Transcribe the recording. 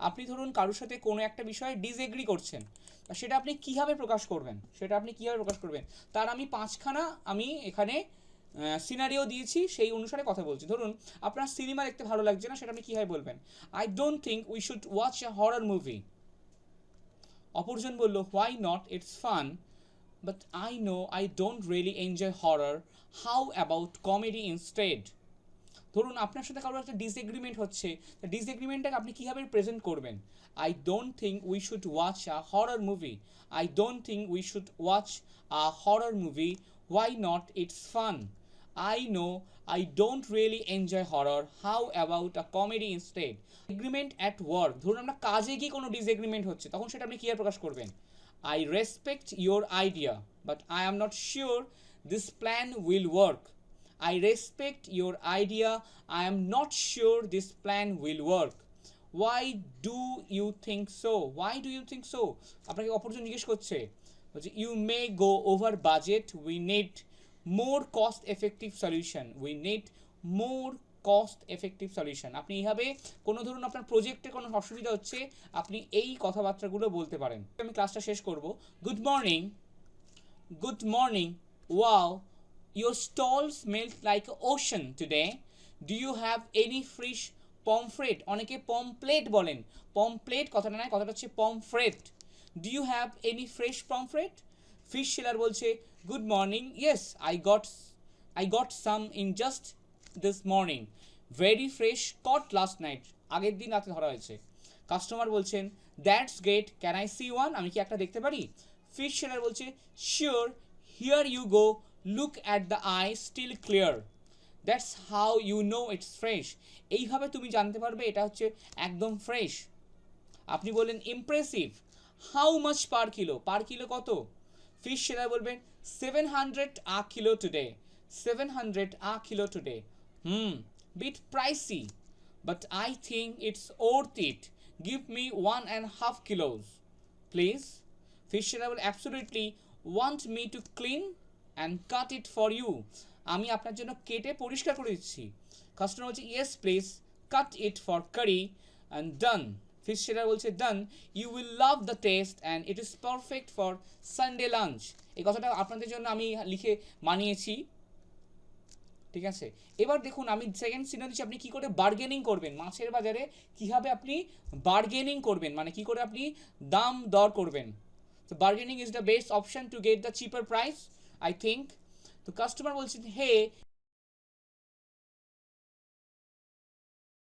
আপনি ধরুন কারোর সাথে কোনো একটা বিষয়ে ডিসএগ্রি করছেন সেটা আপনি কীভাবে প্রকাশ করবেন? সেটা আপনি কীভাবে প্রকাশ করবেন? তার আমি পাঁচখানা আমি এখানে সিনারিও দিয়েছি, সেই অনুসারে কথা বলছি। ধরুন, আপনার সিনেমা দেখতে ভালো লাগছে না, সেটা আপনি কীভাবে বলবেন? I don't think we should watch a horror movie অপরজন বলল why not it's fun but I know I don't really enjoy horror how about comedy instead ধরুন আপনার সাথে কারোর একটা ডিসএগ্রিমেন্ট হচ্ছে ডিসএগ্রিমেন্টটাকে আপনি কীভাবে প্রেজেন্ট করবেন? I don't think we should watch a horror movie I don't think we should watch a horror movie why not it's fun I know I don't really enjoy horror how about a comedy instead agreement at work ধরুন আমরা কাজে গিয়ে কোনো disagreement হচ্ছে, তখন সেটা আপনি কীভাবে প্রকাশ করবেন? I respect your idea but I am not sure this plan will work I respect your idea. I am not sure this plan will work. Why do you think so? Why do you think so? আপনাকে অপরজন জিজ্ঞেস করছে বলছে you may go over budget we need more cost effective solution we need more cost effective solution আপনি এইভাবে কোনো ধরুন আপনার প্রজেক্টে কোনো অসুবিধা হচ্ছে আপনি এই কথাবার্তাগুলো বলতে পারেন আমি ক্লাসটা শেষ করব good morning Good morning. Wow, your stall smells like ocean today. Do you have any fresh pomfret? অনেকে পমপ্লেট বলেন। পমপ্লেট কথাটা নয়, কথাটা হচ্ছে pomfret do you have any fresh pomfret fish seller বলছে good morning yes I got I got some in just this morning very fresh caught last night আগের দিন রাতে ধরা হয়েছে। কাস্টমার বলছেন that's great can I see one আমি কি একটা দেখতে পারি? ফিশ সেলার বলছে sure here you go look at the eye still clear that's how you know it's fresh এইভাবে তুমি জানতে পারবে এটা হচ্ছে একদম ফ্রেশ আপনি বললেন impressive how much per kilo per kilo কত? ফিশ সেলার বলবেন seven hundred a kilo today seven hundred a kilo today hmm bit pricey but I think it's worth it. Give me one and half kilos please please. Fisher will absolutely want me to clean and cut it for you. আমি আপনার জন্য কেটে পরিষ্কার করে দিচ্ছি। Customer বলছে yes please cut it for curry and done fish seller বলছে done you will love the taste and it is perfect for Sunday lunch এই কথাটা আপনাদের জন্য আমি লিখে মানিয়েছি ঠিক আছে? এবার দেখুন, আমি সেকেন্ড সিনারি আপনি কী করে বার্গেনিং করবেন? মাছের বাজারে কীভাবে আপনি বার্গেনিং করবেন? মানে কী করে আপনি দাম দর করবেন? তো bargaining is the best option to get the cheaper price I think তো কাস্টমার বলছেন হে